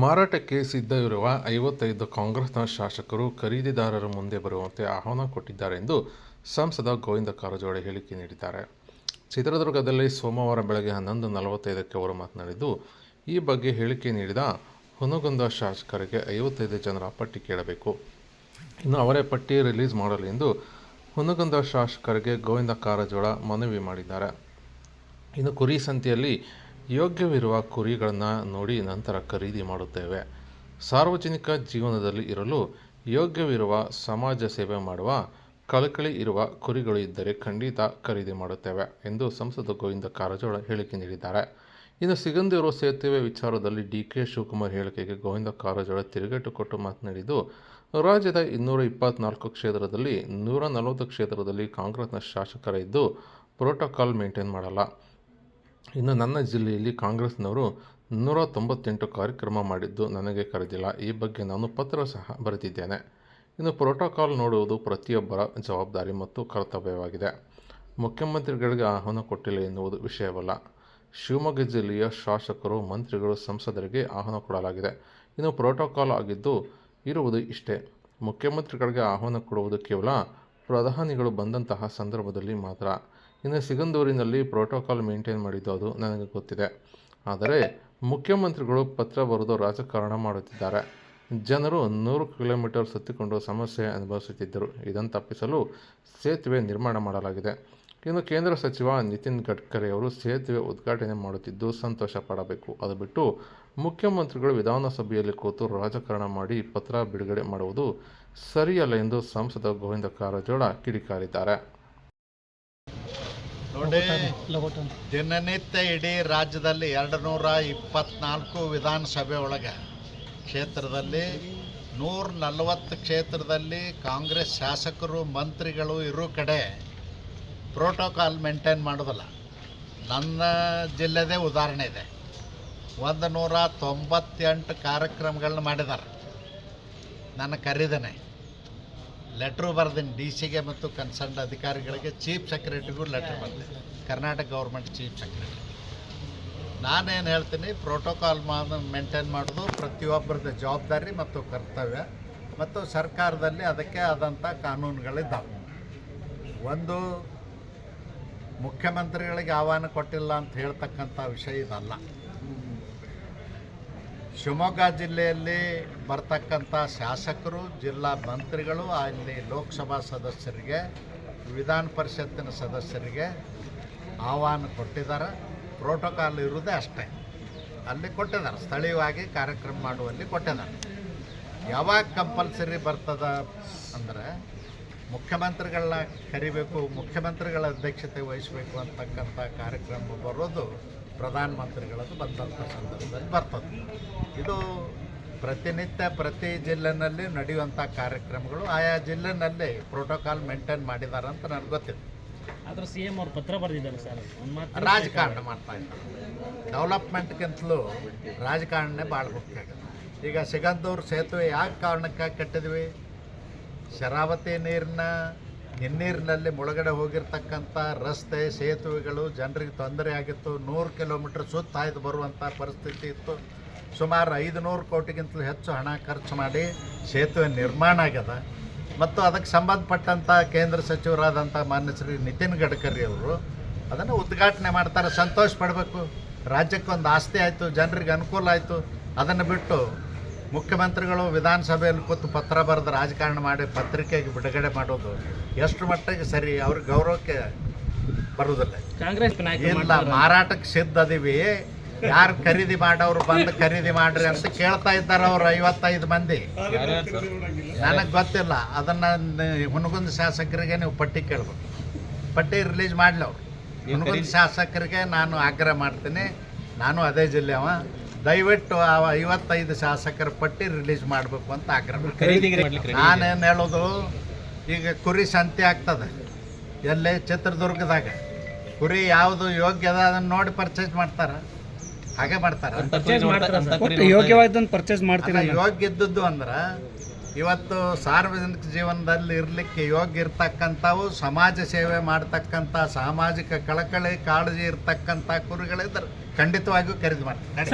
ಮಾರಾಟಕ್ಕೆ ಸಿದ್ಧವಿರುವ ಐವತ್ತೈದು ಕಾಂಗ್ರೆಸ್ನ ಶಾಸಕರು ಖರೀದಿದಾರರ ಮುಂದೆ ಬರುವಂತೆ ಆಹ್ವಾನ ಕೊಟ್ಟಿದ್ದಾರೆ ಎಂದು ಸಂಸದ ಗೋವಿಂದ ಕಾರಜೋಳ ಹೇಳಿಕೆ ನೀಡಿದ್ದಾರೆ. ಚಿತ್ರದುರ್ಗದಲ್ಲಿ ಸೋಮವಾರ ಬೆಳಗ್ಗೆ ಹನ್ನೊಂದು ನಲವತ್ತೈದಕ್ಕೆ ಅವರು ಮಾತನಾಡಿದ್ದು, ಈ ಬಗ್ಗೆ ಹೇಳಿಕೆ ನೀಡಿದ ಹುನಗುಂದ ಶಾಸಕರಿಗೆ ಐವತ್ತೈದು ಜನರ ಪಟ್ಟಿ ಕೇಳಬೇಕು. ಇನ್ನು ಅವರೇ ಪಟ್ಟಿ ರಿಲೀಸ್ ಮಾಡಲಿ ಎಂದು ಹುನಗುಂದ ಶಾಸಕರಿಗೆ ಗೋವಿಂದ ಕಾರಜೋಳ ಮನವಿ ಮಾಡಿದ್ದಾರೆ. ಇನ್ನು ಕುರಿ ಸಂತೆಯಲ್ಲಿ ಯೋಗ್ಯವಿರುವ ಕುರಿಗಳನ್ನು ನೋಡಿ ನಂತರ ಖರೀದಿ ಮಾಡುತ್ತೇವೆ. ಸಾರ್ವಜನಿಕ ಜೀವನದಲ್ಲಿ ಇರಲು ಯೋಗ್ಯವಿರುವ ಸಮಾಜ ಸೇವೆ ಮಾಡುವ, ಕಳಕಳಿ ಇರುವ ಕುರಿಗಳು ಇದ್ದರೆ ಖಂಡಿತ ಖರೀದಿ ಮಾಡುತ್ತೇವೆ ಎಂದು ಸಂಸದ ಗೋವಿಂದ ಕಾರಜೋಳ ಹೇಳಿಕೆ ನೀಡಿದ್ದಾರೆ. ಇನ್ನು ಸಿಗಂದಿರುವ ಸೇತುವೆ ವಿಚಾರದಲ್ಲಿ ಡಿ ಕೆ ಶಿವಕುಮಾರ್ ಹೇಳಿಕೆಗೆ ಗೋವಿಂದ ಕಾರಜೋಳ ತಿರುಗೇಟು ಕೊಟ್ಟು ಮಾತನಾಡಿದ್ದು, ರಾಜ್ಯದ ಇನ್ನೂರ ಇಪ್ಪತ್ನಾಲ್ಕು ಕ್ಷೇತ್ರದಲ್ಲಿ ನೂರ ನಲವತ್ತು ಕ್ಷೇತ್ರದಲ್ಲಿ ಕಾಂಗ್ರೆಸ್ನ ಶಾಸಕರ ಇದ್ದು, ಪ್ರೋಟೋಕಾಲ್ ಮೇಂಟೈನ್ ಮಾಡಲ್ಲ. ಇನ್ನು ನನ್ನ ಜಿಲ್ಲೆಯಲ್ಲಿ ಕಾಂಗ್ರೆಸ್ನವರು ನೂರ ತೊಂಬತ್ತೆಂಟು ಕಾರ್ಯಕ್ರಮ ಮಾಡಿದ್ದು ನನಗೆ ಕರೆದಿಲ್ಲ. ಈ ಬಗ್ಗೆ ನಾನು ಪತ್ರ ಸಹ ಬರೆದಿದ್ದೇನೆ. ಇನ್ನು ಪ್ರೋಟೋಕಾಲ್ ನೋಡುವುದು ಪ್ರತಿಯೊಬ್ಬರ ಜವಾಬ್ದಾರಿ ಮತ್ತು ಕರ್ತವ್ಯವಾಗಿದೆ. ಮುಖ್ಯಮಂತ್ರಿಗಳಿಗೆ ಆಹ್ವಾನ ಕೊಟ್ಟಿಲ್ಲ ಎನ್ನುವುದು ವಿಷಯವಲ್ಲ. ಶಿವಮೊಗ್ಗ ಜಿಲ್ಲೆಯ ಶಾಸಕರು, ಮಂತ್ರಿಗಳು, ಸಂಸದರಿಗೆ ಆಹ್ವಾನ ಕೊಡಲಾಗಿದೆ. ಇನ್ನು ಪ್ರೋಟೋಕಾಲ್ ಆಗಿದ್ದು ಇರುವುದು ಇಷ್ಟೇ. ಮುಖ್ಯಮಂತ್ರಿಗಳಿಗೆ ಆಹ್ವಾನ ಕೊಡುವುದು ಕೇವಲ ಪ್ರಧಾನಿಗಳು ಬಂದಂತಹ ಸಂದರ್ಭದಲ್ಲಿ ಮಾತ್ರ. ಇನ್ನು ಸಿಗಂದೂರಿನಲ್ಲಿ ಪ್ರೋಟೋಕಾಲ್ ಮೇಂಟೈನ್ ಮಾಡಿದ್ದು ಅದು ನನಗೆ ಗೊತ್ತಿದೆ. ಆದರೆ ಮುಖ್ಯಮಂತ್ರಿಗಳು ಪತ್ರ ಬರೆದು ರಾಜಕಾರಣ ಮಾಡುತ್ತಿದ್ದಾರೆ. ಜನರು ನೂರು ಕಿಲೋಮೀಟರ್ ಸುತ್ತಿಕೊಂಡು ಸಮಸ್ಯೆ ಅನುಭವಿಸುತ್ತಿದ್ದರು. ಇದನ್ನು ತಪ್ಪಿಸಲು ಸೇತುವೆ ನಿರ್ಮಾಣ ಮಾಡಲಾಗಿದೆ. ಇನ್ನು ಕೇಂದ್ರ ಸಚಿವ ನಿತಿನ್ ಗಡ್ಕರಿ ಅವರು ಸೇತುವೆ ಉದ್ಘಾಟನೆ ಮಾಡುತ್ತಿದ್ದು ಸಂತೋಷ ಪಡಬೇಕು. ಅದು ಬಿಟ್ಟು ಮುಖ್ಯಮಂತ್ರಿಗಳು ವಿಧಾನಸಭೆಯಲ್ಲಿ ಕೂತು ರಾಜಕಾರಣ ಮಾಡಿ ಪತ್ರ ಬಿಡುಗಡೆ ಮಾಡುವುದು ಸರಿಯಲ್ಲ ಎಂದು ಸಂಸದ ಗೋವಿಂದ ಕಾರಜೋಳ ಕಿಡಿಕಾರಿದ್ದಾರೆ. ನೋಡಿ ದಿನನಿತ್ಯ ಇಡೀ ರಾಜ್ಯದಲ್ಲಿ ಎರಡು ನೂರ ಇಪ್ಪತ್ನಾಲ್ಕು ವಿಧಾನಸಭೆ ಒಳಗೆ ಕ್ಷೇತ್ರದಲ್ಲಿ ನೂರ ನಲವತ್ತು ಕ್ಷೇತ್ರದಲ್ಲಿ ಕಾಂಗ್ರೆಸ್ ಶಾಸಕರು ಮಂತ್ರಿಗಳು ಇರೋ ಕಡೆ ಪ್ರೋಟೋಕಾಲ್ ಮೇಂಟೈನ್ ಮಾಡೋದಲ್ಲ. ನನ್ನ ಜಿಲ್ಲೆದೇ ಉದಾಹರಣೆ ಇದೆ. ಒಂದು ನೂರ ತೊಂಬತ್ತೆಂಟು ಕಾರ್ಯಕ್ರಮಗಳನ್ನ ಮಾಡಿದ್ದಾರೆ ನನ್ನ ಕರೀದೇನೆ. ಲೆಟ್ರು ಬರ್ದಿನ ಡಿ ಸಿಗೆ ಮತ್ತು ಕನ್ಸರ್ನ್ ಅಧಿಕಾರಿಗಳಿಗೆ ಚೀಫ್ ಸೆಕ್ರೆಟರಿಗೂ ಲೆಟ್ರ್ ಬಂದಿದೆ ಕರ್ನಾಟಕ ಗೌರ್ಮೆಂಟ್ ಚೀಫ್ ಸೆಕ್ರೆಟರಿ ನಾನೇನು ಹೇಳ್ತೀನಿ ಪ್ರೋಟೋಕಾಲ್ ಮೇಂಟೈನ್ ಮಾಡೋದು ಪ್ರತಿಯೊಬ್ಬರದ ಜವಾಬ್ದಾರಿ ಮತ್ತು ಕರ್ತವ್ಯ ಮತ್ತು ಸರ್ಕಾರದಲ್ಲಿ ಅದಕ್ಕೆ ಆದಂಥ ಕಾನೂನುಗಳಿದ್ದಾವೆ. ಒಂದು, ಮುಖ್ಯಮಂತ್ರಿಗಳಿಗೆ ಆಹ್ವಾನ ಕೊಟ್ಟಿಲ್ಲ ಅಂತ ಹೇಳ್ತಕ್ಕಂಥ ವಿಷಯ ಇದಲ್ಲ. ಶಿವಮೊಗ್ಗ ಜಿಲ್ಲೆಯಲ್ಲಿ ಬರ್ತಕ್ಕಂಥ ಶಾಸಕರು, ಜಿಲ್ಲಾ ಮಂತ್ರಿಗಳು, ಅಲ್ಲಿ ಲೋಕಸಭಾ ಸದಸ್ಯರಿಗೆ, ವಿಧಾನ ಪರಿಷತ್ತಿನ ಸದಸ್ಯರಿಗೆ ಆಹ್ವಾನ ಕೊಟ್ಟಿದ್ದಾರೆ. ಪ್ರೋಟೋಕಾಲ್ ಇರುವುದೇ ಅಷ್ಟೇ. ಅಲ್ಲಿ ಕೊಟ್ಟಿದ್ದಾರೆ, ಸ್ಥಳೀಯವಾಗಿ ಕಾರ್ಯಕ್ರಮ ಮಾಡುವಲ್ಲಿ ಕೊಟ್ಟಿದ್ದಾರೆ. ಯಾವಾಗ ಕಂಪಲ್ಸರಿ ಬರ್ತದ ಅಂದರೆ ಮುಖ್ಯಮಂತ್ರಿಗಳನ್ನ ಕರಿಬೇಕು, ಮುಖ್ಯಮಂತ್ರಿಗಳ ಅಧ್ಯಕ್ಷತೆ ವಹಿಸಬೇಕು ಅಂತಕ್ಕಂಥ ಕಾರ್ಯಕ್ರಮ ಬರೋದು ಪ್ರಧಾನಮಂತ್ರಿಗಳದ್ದು ಬಂದಂಥ ಸಂದರ್ಭದಲ್ಲಿ ಬರ್ತದೆ. ಇದು ಪ್ರತಿನಿತ್ಯ ಪ್ರತಿ ಜಿಲ್ಲೆನಲ್ಲಿ ನಡೆಯುವಂಥ ಕಾರ್ಯಕ್ರಮಗಳು ಆಯಾ ಜಿಲ್ಲೆನಲ್ಲಿ ಪ್ರೋಟೋಕಾಲ್ ಮೇಂಟೈನ್ ಮಾಡಿದ್ದಾರೆ ಅಂತ ನನಗೆ ಗೊತ್ತಿದೆ. ಆದ್ರೆ ಸಿ ಎಂ ಅವರು ಪತ್ರ ಬರೆದಿದ್ದಾರೆ ಸರ್. ರಾಜಕಾರಣ ಮಾಡ್ತಾ ಇದ್ದಾರೆ. ಡೆವಲಪ್ಮೆಂಟ್ಗಿಂತಲೂ ರಾಜಕಾರಣನೇ ಭಾಳ ಮುಖ್ಯ ಈಗ ಸಿಗಂದೂರು ಸೇತುವೆ ಯಾಕೆ ಕಾರಣಕ್ಕೆ ಕಟ್ಟಿದ್ವಿ? ಶರಾವತಿ ನೀರಿನ ಹಿನ್ನೀರಿನಲ್ಲಿ ಮುಳುಗಡೆ ಹೋಗಿರ್ತಕ್ಕಂಥ ರಸ್ತೆ, ಸೇತುವೆಗಳು ಜನರಿಗೆ ತೊಂದರೆ ಆಗಿತ್ತು. ನೂರು ಕಿಲೋಮೀಟ್ರ್ ಸುತ್ತ ಹಾಯ್ದು ಬರುವಂಥ ಪರಿಸ್ಥಿತಿ ಇತ್ತು. ಸುಮಾರು ಐದು ನೂರು ಕೋಟಿಗಿಂತಲೂ ಹೆಚ್ಚು ಹಣ ಖರ್ಚು ಮಾಡಿ ಸೇತುವೆ ನಿರ್ಮಾಣ ಆಗ್ಯದ. ಮತ್ತು ಅದಕ್ಕೆ ಸಂಬಂಧಪಟ್ಟಂಥ ಕೇಂದ್ರ ಸಚಿವರಾದಂಥ ಮಾನ್ಯ ಶ್ರೀ ನಿತಿನ್ ಗಡ್ಕರಿ ಅವರು ಅದನ್ನು ಉದ್ಘಾಟನೆ ಮಾಡ್ತಾರೆ. ಸಂತೋಷ ಪಡಬೇಕು. ರಾಜ್ಯಕ್ಕೊಂದು ಆಸ್ತಿ ಆಯಿತು, ಜನರಿಗೆ ಅನುಕೂಲ ಆಯಿತು. ಅದನ್ನು ಬಿಟ್ಟು ಮುಖ್ಯಮಂತ್ರಿಗಳು ವಿಧಾನಸಭೆಯಲ್ಲಿ ಕೂತು ಪತ್ರ ಬರೆದು ರಾಜಕಾರಣ ಮಾಡಿ ಪತ್ರಿಕೆಗೆ ಬಿಡುಗಡೆ ಮಾಡೋದು ಎಷ್ಟು ಮಟ್ಟಿಗೆ ಸರಿ ಅವ್ರ ಗೌರವಕ್ಕೆ ಬರುವುದಿಲ್ಲ ಕಾಂಗ್ರೆಸ್ ನಾಯಕರು ಇಲ್ಲ ಮಾರಾಟಕ್ಕೆ ಸಿದ್ಧ ಅದೀವಿ ಯಾರು ಖರೀದಿ ಮಾಡೋರು ಬಂದು ಖರೀದಿ ಮಾಡ್ರಿ ಅಂತ ಕೇಳ್ತಾ ಇದ್ದಾರೆ ಅವ್ರು ಐವತ್ತೈದು ಮಂದಿ. ನನಗೆ ಗೊತ್ತಿಲ್ಲ. ಅದನ್ನ ಹುನಗುಂದ ಶಾಸಕರಿಗೆ ನೀವು ಪಟ್ಟಿ ಕೇಳ್ಬೇಕು. ಪಟ್ಟಿ ರಿಲೀಸ್ ಮಾಡಲಿ ಅವ್ರು. ಹುನಗುಂದ ಶಾಸಕರಿಗೆ ನಾನು ಆಗ್ರಹ ಮಾಡ್ತೀನಿ. ನಾನು ಅದೇ ಜಿಲ್ಲೆಯವ ದಯವಿಟ್ಟು ಆ ಐವತ್ತೈದು ಶಾಸಕರ ಪಟ್ಟಿ ರಿಲೀಸ್ ಮಾಡಬೇಕು ಅಂತ ಆಗ್ರಹ. ನಾನೇನು ಹೇಳೋದು ಈಗ ಕುರಿ ಸಂತೆ ಆಗ್ತದೆ. ಎಲ್ಲೇ ಚಿತ್ರದುರ್ಗದಾಗ. ಕುರಿ ಯಾವುದು ಯೋಗ್ಯದ ಅದನ್ನು ಅದನ್ನ ನೋಡಿ ಪರ್ಚೇಸ್ ಮಾಡ್ತಾರ. ಹಾಗೆ ಮಾಡ್ತಾರ. ಪರ್ಚೇಸ್ ಮಾಡ್ತಾರೆ ಯೋಗ್ಯ ಇದ್ದದ್ದು ಅಂದ್ರೆ ಇವತ್ತು ಸಾರ್ವಜನಿಕ ಜೀವನದಲ್ಲಿ ಇರಲಿಕ್ಕೆ ಯೋಗ್ಯ ಇರ್ತಕ್ಕಂಥವು ಸಮಾಜ ಸೇವೆ ಮಾಡ್ತಕ್ಕಂಥ ಸಾಮಾಜಿಕ ಕಳಕಳಿ ಕಾಳಜಿ ಇರ್ತಕ್ಕಂಥ ಕುರಿಗಳಿದ್ರೆ ಖಂಡಿತವಾಗಿಯೂ ಖರೀದಿ ಮಾಡ್ತಾರೆ.